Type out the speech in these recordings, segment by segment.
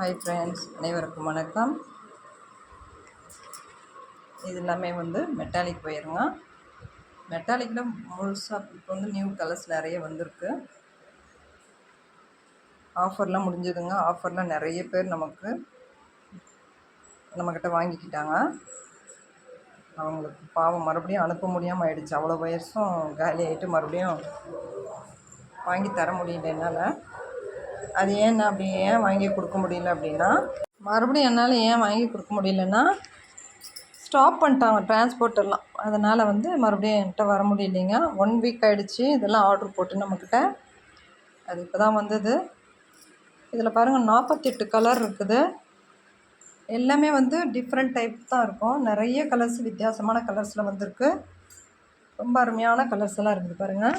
Hi friends அனைவருக்கும் வணக்கம். இது எல்லாமே வந்து மெட்டாலிக் ஒயருங்க மெட்டாலிக்கில் முழுசாக இப்போ வந்து நியூ கலர்ஸ் நிறைய வந்திருக்கு. ஆஃபர்லாம் முடிஞ்சதுங்க. ஆஃபர்லாம் நிறைய பேர் நமக்கு நம்மக்கிட்ட வாங்கிக்கிட்டாங்க. அவங்களுக்கு பாவம் மறுபடியும் அனுப்ப முடியாமல் ஆயிடுச்சு. அவ்வளோ வயசும் காலி ஆகிட்டு மறுபடியும் வாங்கி தர முடியல என்னால். அது ஏன் நான் அப்படி ஏன் வாங்கி கொடுக்க முடியல அப்படின்னா மறுபடியும் என்னால் ஏன் வாங்கி கொடுக்க முடியலன்னா ஸ்டாப் பண்ணிட்டாங்க டிரான்ஸ்போர்ட்டெல்லாம் அதனால் வந்து மறுபடியும் என்கிட்ட வர முடியலைங்க. ஒன் வீக் ஆகிடுச்சி இதெல்லாம் ஆர்டர் போட்டு நம்மக்கிட்ட அது இப்போ தான் வந்தது. இதில் பாருங்கள் நாற்பத்தெட்டு கலர் இருக்குது. எல்லாமே வந்து டிஃப்ரெண்ட் டைப் தான் இருக்கும். நிறைய கலர்ஸ் வித்தியாசமான கலர்ஸில் வந்திருக்கு. ரொம்ப அருமையான கலர்ஸ் எல்லாம் இருக்குது பாருங்கள்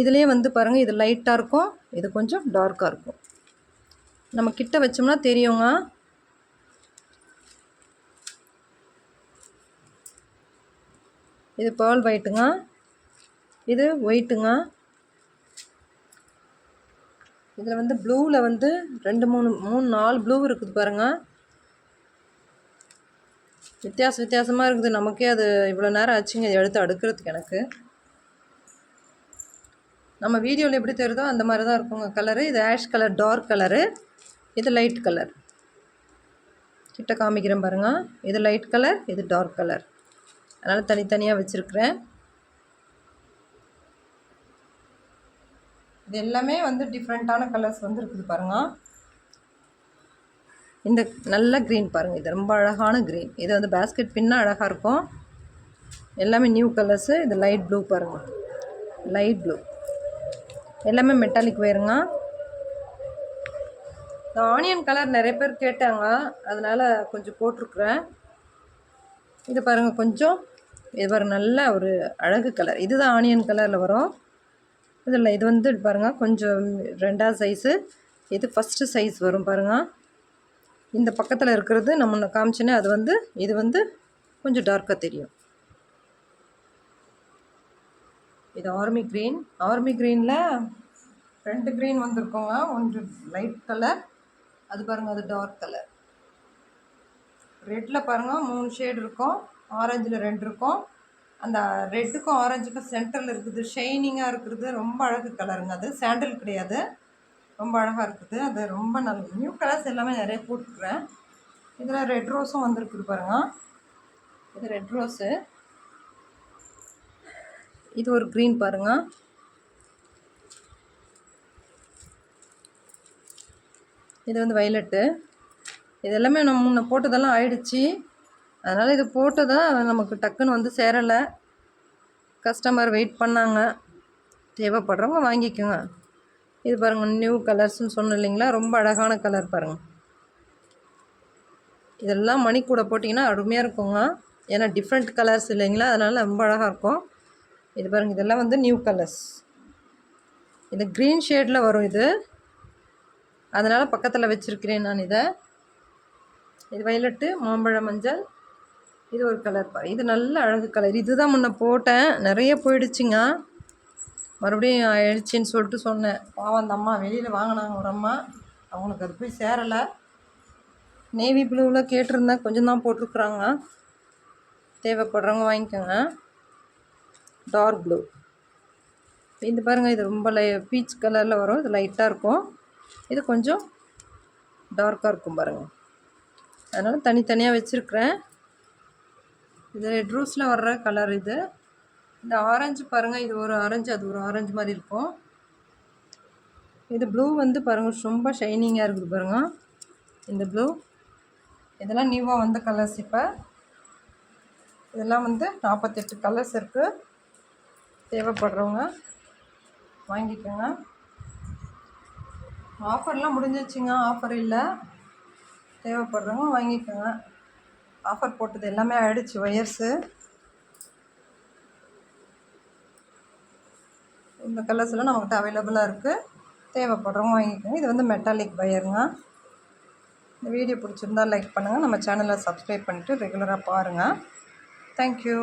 இதுலேயே வந்து பாருங்கள் இது லைட்டாக இருக்கும். இது கொஞ்சம் டார்க்காக இருக்கும். நம்ம கிட்ட வச்சோம்னா தெரியுங்க. இது பேர்ல் ஒயிட்டுங்க இது ஒயிட்டுங்க இதில் வந்து ப்ளூவில் வந்து ரெண்டு மூணு மூணு நாலு ப்ளூ இருக்குது பாருங்கள் வித்தியாச வித்தியாசமாக இருக்குது. நமக்கே அது இவ்வளோ நேரம் ஆச்சுங்க. எடுத்து அடுக்கிறதுக்கு எனக்கு. நம்ம வீடியோவில் எப்படி தெரியுதோ அந்த மாதிரி தான் இருக்குங்க கலரு. இது ஆஷ் கலர் டார்க் கலரு. இது லைட் கலர். கிட்ட காமிக்கிறேன் பாருங்கள் இது லைட் கலர் இது டார்க் கலர். அதனால் தனித்தனியாக வச்சுருக்குறேன். இது எல்லாமே வந்து டிஃப்ரெண்ட்டான கலர்ஸ் வந்து இருக்குது பாருங்கள் இந்த நல்ல க்ரீன் பாருங்கள் இது ரொம்ப அழகான க்ரீன். இது வந்து பேஸ்கெட் பின்னால் அழகாக இருக்கும். எல்லாமே நியூ கலர்ஸு. இது லைட் ப்ளூ பாருங்கள் லைட் ப்ளூ. எல்லாமே மெட்டாலிக் ஒயருங்க இந்த ஆனியன் கலர் நிறைய பேர் கேட்டாங்க. அதனால் கொஞ்சம் போட்டிருக்குறேன். இது பாருங்கள் கொஞ்சம் இது பாருங்கள் நல்ல ஒரு அழகு கலர் இதுதான் ஆனியன் கலரில் வரும். இதில் இது வந்து பாருங்கள் கொஞ்சம் ரெண்டாவது சைஸு இது ஃபஸ்ட்டு சைஸ் வரும் பாருங்கள் இந்த பக்கத்தில் இருக்கிறது நம்ம காமிச்சோன்னே அது வந்து இது வந்து கொஞ்சம் டார்க்காக தெரியும். இது ஆர்மி க்ரீன் ஆர்மி க்ரீனில் ரெண்டு க்ரீன் வந்திருக்கோங்க. ஒன்று லைட் கலர் அது பாருங்கள் அது டார்க் கலர் ரெட்டில் பாருங்கள் மூணு ஷேடு இருக்கும். ஆரஞ்சில் ரெண்டு இருக்கும். அந்த ரெட்டுக்கும் ஆரஞ்சுக்கும் சென்டரில் இருக்குது. ஷைனிங்காக இருக்கிறது ரொம்ப அழகு கலருங்க அது. சாண்டில் கிடையாது. ரொம்ப அழகாக இருக்குது. அது ரொம்ப நல்ல நியூ கலர்ஸ் எல்லாமே நிறைய போட்டுருக்குறேன் இதில் ரெட் ரோஸும் வந்திருக்குது பாருங்கள் இது ரெட் ரோஸு இது ஒரு க்ரீன் பாருங்கள் இது வந்து வயலட்டு இது எல்லாமே நம்ம முன்ன போட்டதெல்லாம் ஆயிடுச்சு. அதனால் இது போட்டதான் நமக்கு டக்குன்னு வந்து சேரலை. கஸ்டமர் வெயிட் பண்ணாங்க. தேவைப்படுறவங்க வாங்கிக்கோங்க. இது பாருங்கள் நியூ கலர்ஸ்னு சொன்னோம் இல்லைங்களா? ரொம்ப அழகான கலர் பாருங்கள் இதெல்லாம் மணி கூட போட்டிங்கன்னா அருமையாக இருக்குங்க. ஏன்னா டிஃப்ரெண்ட் கலர்ஸ் இல்லைங்களா? அதனால் ரொம்ப அழகாக இருக்கும். இது பாருங்கள் இதெல்லாம் வந்து நியூ கலர்ஸ் இது க்ரீன் ஷேடில் வரும் இது. அதனால் பக்கத்தில் வச்சுருக்கிறேன் நான் இதை. இது வயலட்டு மாம்பழ மஞ்சள். இது ஒரு கலர் பாரு. இது நல்ல அழகு கலர் இதுதான் முன்ன போட்டேன். நிறைய போயிடுச்சுங்க. மறுபடியும் ஆயிடுச்சின்னு சொல்லிட்டு சொன்னேன். பாவம் அந்த அம்மா வெளியில் வாங்கினாங்க ஒரு அம்மா. அவங்களுக்கு அது போய் சேரலை. நேவி ப்ளூவில் கேட்டிருந்தேன். கொஞ்சம் தான் போட்டிருக்குறாங்க. தேவைப்படுறவங்க வாங்கிக்கோங்க. Dark blue. இது பாருங்கள் இது ரொம்ப லை பீச் கலரில் வரும். இது லைட்டாக இருக்கும். இது கொஞ்சம் டார்க்காக இருக்கும் பாருங்கள் அதனால் தனித்தனியாக வச்சுருக்குறேன். இது ரெட் ரோஸில் வர்ற கலர் இது. இந்த ஆரஞ்சு பாருங்கள் இது ஒரு ஆரஞ்சு அது ஒரு ஆரஞ்சு மாதிரி இருக்கும். இது ப்ளூ வந்து பாருங்கள் ரொம்ப ஷைனிங்காக இருக்குது பாருங்கள் இந்த ப்ளூ. இதெல்லாம் நியூவாக வந்த கலர்ஸ் இப்போ. இதெல்லாம் வந்து நாற்பத்தெட்டு கலர்ஸ் இருக்குது தேவைப்படுறவங்க வாங்கிக்கோங்க. ஆஃபர்லாம் முடிஞ்சிச்சுங்க ஆஃபர் இல்லை. தேவைப்படுறவங்க வாங்கிக்கோங்க. ஆஃபர் போட்டது எல்லாமே ஆயிடுச்சு ஒயர்ஸு இந்த கலர்ஸ்லாம் நம்மக்கிட்ட அவைலபிளாக இருக்குது தேவைப்படுறவங்க வாங்கிக்கோங்க. இது வந்து மெட்டாலிக் வயருங்க இந்த வீடியோ பிடிச்சிருந்தா லைக் பண்ணுங்கள் நம்ம சேனலை சப்ஸ்கிரைப் பண்ணிவிட்டு ரெகுலராக பாருங்கள் தேங்க்யூ